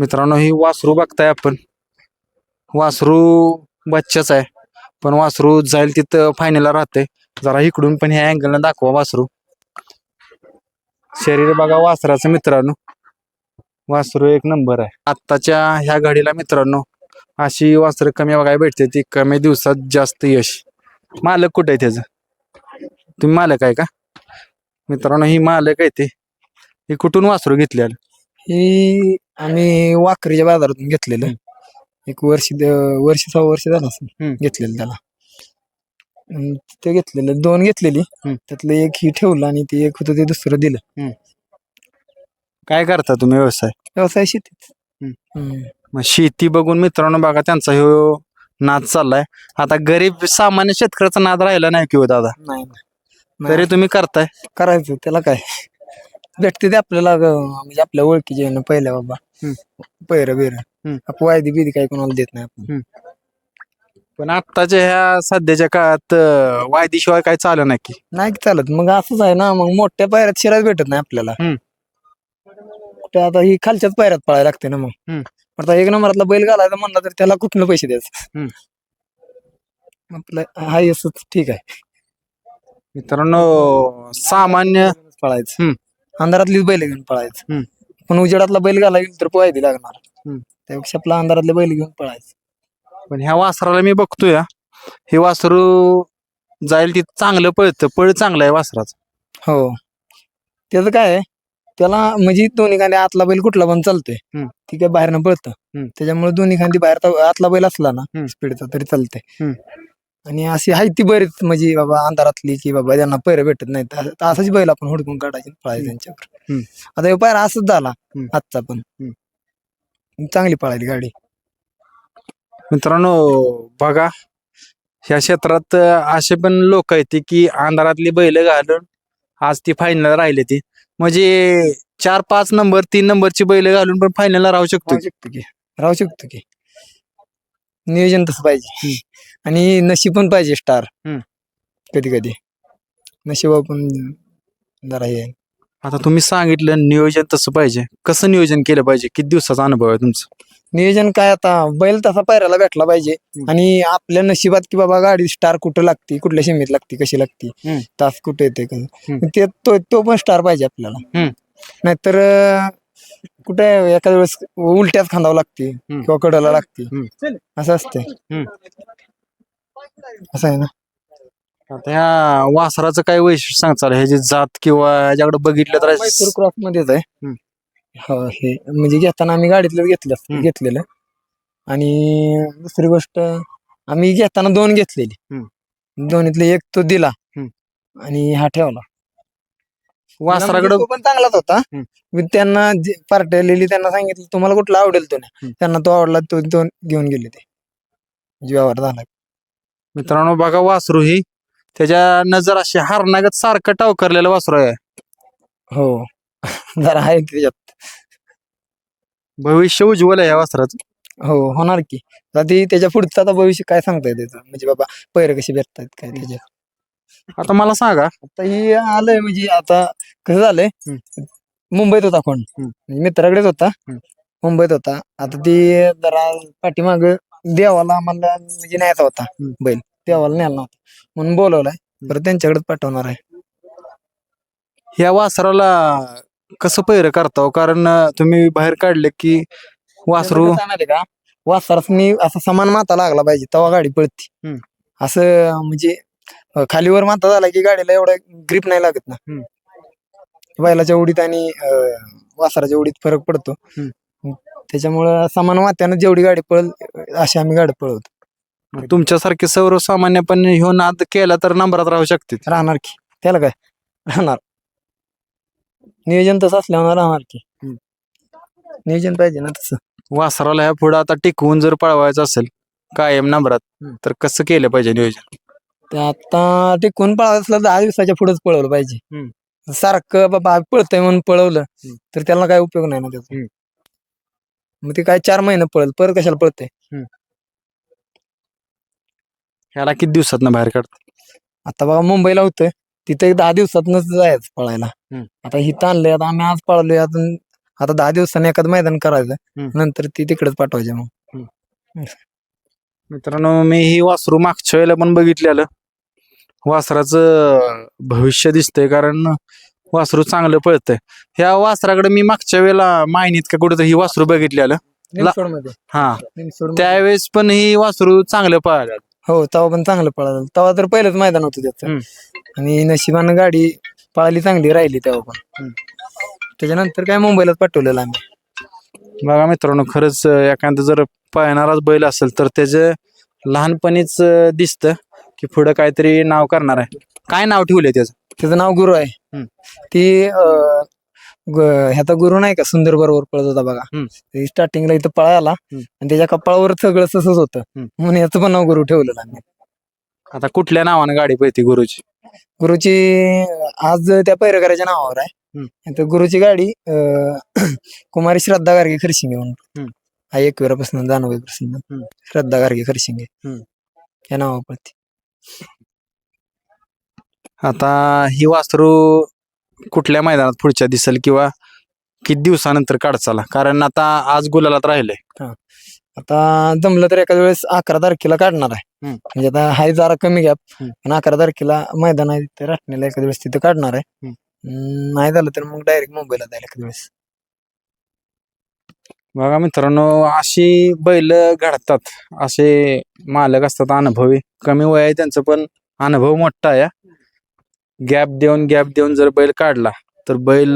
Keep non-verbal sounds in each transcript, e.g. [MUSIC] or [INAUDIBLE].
मित्रांनो ही वासरू बघताय आपण. वासरू बच्चाच आहे. पण वासरू जाईल तिथं फायनलला राहते जरा इकडून पण ह्या अँगलनं दाखवा वासरू. शरीर बघा वासराचं मित्रांनो. वासरू एक नंबर आहे. आत्ताच्या ह्या घडीला मित्रांनो अशी वासरं कमी बघायला भेटते ती कमी दिवसात जास्त यश. मालक कुठे आहे त्याचं? तुम्ही मालक आहे का? मित्रांनो ही मालक आहे ते. ही कुठून वासरू घेतलेलं? ही आम्ही वाकरीच्या बाजारातून घेतलेलं. एक वर्ष द- वर्ष सहा वर्ष झालं असेल. हम्म. घेतलेलं त्याला. अन ते घेतलेलं दोन घेतलेली. हम्म. त्यातलं एक ही ठेवलं आणि ते एक होतं ते दुसरं दिलं. काय करता तुम्ही व्यवसाय? व्यवसाय शेतीत. हम्म. हम्म. मग शेती बघून मित्रांनो बघा त्यांचा ह्यो नाद चाललाय. आता गरीब सामान्य शेतकऱ्याचा नाद राहिला नाही किंवा दादा? नाही नाही. तरी तुम्ही करताय. करायचं त्याला काय? भेटते ते आपल्याला ग- म्हणजे आपल्या ओळखीचे आहे ना पहिल्या बाबा. पैर बिर हम्म. आपण वायदी बिदी काही कोणाला देत नाही आपण पण आत्ताच्या ह्या सध्याच्या काळात अं, वायदीशिवाय काय चालू नाही की नाही चालत मग असंच आहे ना मग मोठ्या पायऱ्यात शिरायला भेटत नाही आपल्याला हम्म. कुठे आता ही खालच्याच पायऱ्यात पळायला लागते ना मग हम्म. आता एक नंबरातला बैल घालायचा म्हणला तर त्याला कुठलं पैसे द्यायचं. आपलं हाय असंच ठीक आहे मित्रांनो सामान्य पळायचं हम्म. अंधारातलीच बैल घेऊन पळायचं. पण उजेडातला बैल घाला तर पोहायला लागणार. त्यापेक्षा आपला अंधारातले बैल घेऊन पळायचं पण ह्या वासराला मी बघतोय हा. हे वासरू जाईल ती चांगलं पळतं पळ चांगलं आहे वासराचं हो त्याचं काय आहे त्याला म्हणजे दोन्ही खांदे आतला बैल कुठला पण चालतोय हम्म. ती काय बाहेरनं पळतं हम्म. त्याच्यामुळे दोन्ही खांदी बाहेर आतला बैल असला ना हम्म. स्पीडचा तरी चालतंय हम्म. आणि अशी आहे ती बरीच म्हणजे बाबा अंधारातली की बाबा त्यांना पैर भेटत नाही तर असाच बैल आपण हुडकून काढायचे पळायचे त्यांच्यावर. आता हे पायरा असंच झाला. आजचा पण. चांगली पळायली गाडी. मित्रांनो बघा ह्या क्षेत्रात असे पण लोक आहेत की अंधारातली बैल घालून आज ती फायनल राहिले ती. म्हणजे चार पाच नंबर तीन नंबरची बैल घालून पण फायनलला राहू शकतो राहू शकतो की. राहू शकतो की. नियोजन तसं पाहिजे. आणि नशीब पण पाहिजे स्टार हम्म. कधी कधी नशीब पण जरा हे आहे. आता तुम्ही सांगितलं नियोजन तसं पाहिजे कसं नियोजन केलं पाहिजे किती दिवसाचा अनुभव आहे तुमचा नियोजन काय आता बैल तसा पायऱ्याला भेटला पाहिजे. आणि आपल्या नशिबात की बाबा गाडी स्टार कुठं लागते कुठल्या सीमेत लागते कशी लागते हम्म. तास कुठे येते हम्म. ते तो तो पण स्टार पाहिजे आपल्याला हम्म. नाहीतर अं, कुठे एखाद्या वेळेस उलट्याच खांदावं लागते हम्म. किंवा कडला लागते हम्म. असं असते. असं आहे ना. आता ह्या वासराचं काय वैशिष्ट्य सांगचाल ह्याची जात किंवा याच्याकडे बघितलं तर क्रॉस मध्येच आहे. हम्म. हो हे म्हणजे घेताना आम्ही गाडीतलं घेतलं हम्म. घेतलेलं. आणि दुसरी गोष्ट आम्ही घेताना दोन घेतलेली. दोन्हीतले एक तो दिला. हम्म. आणि हा ठेवला. वासराकडे तो पण चांगलाच होता. हम्म. मी त्यांना जे पार्टी आलेली त्यांना सांगितलं तुम्हाला कुठला आवडेल तो नाही. हम्म. त्यांना तो आवडला तो दोन घेऊन गेले ते. म्हणजे व्यवहार झाला. मित्रांनो बघा वासरू ही. त्याच्या नजर अशी हरणागत सारखं टाव करलेलं वासरू आहे. हो. [LAUGHS] जरा आहे त्याच्यात. भविष्य उज्ज्वल आहे या वासराचं. हो होणार की. आता ती त्याच्या पुढचं आता भविष्य काय सांगता येते म्हणजे बाबा पैर कशी भेटतात काय त्याच्या आता मला सांगा. आता ही आलंय म्हणजे आता कसं झालंय? मुंबईत होता कोण? हम्म. म्हणजे मित्राकडेच होता. हम्म. मुंबईत होता. आता ती जरा पाठीमाग देवाला आम्हाला म्हणजे न्यायचा होता. बैल देवाला न्यायला नव्हता म्हणून बोलवलाय परत त्यांच्याकडेच पाठवणार आहे ह्या वासराला कसं पैर करता हो? कारण अं, तुम्ही बाहेर काढले की वासरू कसं का वासरासनी असा समान माता लागला पाहिजे तेव्हा गाडी पळती हम्म. असं म्हणजे अं, खालीवर माता झाला की गाडीला एवढा ग्रीप नाही लागत ना हम्म. बैलाच्या उडीत आणि अं, वासराच्या उडीत फरक पडतो हम्म. त्याच्यामुळं समान मात्यानं जेवढी गाडी पळल अशी आम्ही गाडी पळवतो. तुमच्यासारखे सर्वसामान्य पण ह्यो नाद केला तर नंबरात राहू शकते. राहणार की. त्याला काय? राहणार. नियोजन तसं असल्यावर राहणार की. नियोजन पाहिजे ना तसं. वासराला ह्या पुढे आता टिकवून जर पळवायचं असेल कायम नंबरात हम्म. तर कसं केलं पाहिजे नियोजन? ते आता कोण पळावं असलं दहा दिवसाच्या पुढेच पळवलं पाहिजे. सारखं बाबा पळतंय म्हणून पळवलं हम्म. तर त्याला काय उपयोग नाही ना त्याचा. हम्म. मग ते काय चार महिने पळल परत कशाला पळतंय? ह्याला किती दिवसात बाहेर काढतात आता बघा मुंबईला होतंय. तिथे एक दहा दिवसातनच जायचं पळायला. हम्म. आता हिथं आणलंय आता आम्ही आज पळलोय अजून आता दहा दिवसांनी एखादं मैदान करायचं. हम्म. नंतर ती तिकडेच पाठवायचे मग. मित्रांनो मी ही वासरू मागच्या वेळेला पण बघितलेलं. वासराचं भविष्य दिसतंय कारण वासरू चांगलं पळतंय. ह्या वासराकडे मी मागच्या वेळेला मायनीत का कुठं ही वासरू बघितलेलं. निमसोडमध्ये. हा. निमसोडमध्ये. त्यावेळेस पण ही वासरू चांगलं पळालं हो तवा पण चांगलं पळालं. तवा तर पहिलंच मैदान होतं त्याचं. आणि नशिबानं गाडी पळाली चांगली राहिली तेव्हा पण. त्याच्यानंतर काय मुंबईलाच पाठवलेलं आम्ही. बघा मित्रांनो खरंच एखादं जर पळणाराच बैल असेल तर त्याचं लहानपणीच अं, दिसतं की पुढं काहीतरी नाव करणार आहे. काय नाव ठेवलंय त्याचं? त्याचं नाव गुरु आहे. ती अं, ग- ह्याचा गुरु नाही का सुंदर बरोबर पळत होता बघा हम्म. स्टार्टिंगला इथं पळाला. आणि त्याच्या कपाळावर सगळं तसंच होतं हम्म. म्हणून याचं पण नाव गुरु ठेवलेलं आम्ही आता कुठल्या नावानं गाडी पळते गुरुची गुरुची आज त्या पैरकराच्या नावावर आहे हम्म. तर गुरुची गाडी अं, [CLEARS THROAT] कुमारी श्रद्धा गार्गे खरशिंगे म्हणून हम्म. हा एक वेळापासून हम्म. श्रद्धा गार्गे खरशिंगे हम्म. या नावावर पळते आता ही वासरू कुठल्या मैदानात पुढच्या दिसेल किंवा किती दिवसानंतर काढचाला? कारण आता आज गुलालात राहिलंय. आता जमलं तर एखाद्या वेळेस अकरा तारखेला काढणार आहे. म्हणजे आता हाय जरा कमी गॅप हम्म. पण अकरा तारखेला मैदान आहे तिथे राटणीला एखाद्या वेळेस तिथे काढणार आहे. नाही झालं तर मग डायरेक्ट मुंबईला जायला एखाद्या वेळेस. बघा मित्रांनो अशी बैल घडतात. असे मालक असतात अनुभवी. कमी वय आहे त्यांचं पण अनुभव मोठा आहे. गॅप देऊन गॅप देऊन जर बैल काढला तर बैल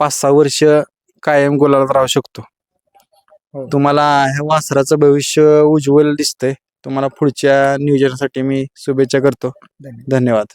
पाच सहा वर्ष कायम गुलालात राहू शकतो हो. तुम्हाला ह्या वासराचं भविष्य उज्ज्वल दिसतंय तुम्हाला पुढच्या नियोजनासाठी मी शुभेच्छा करतो. धन्यवाद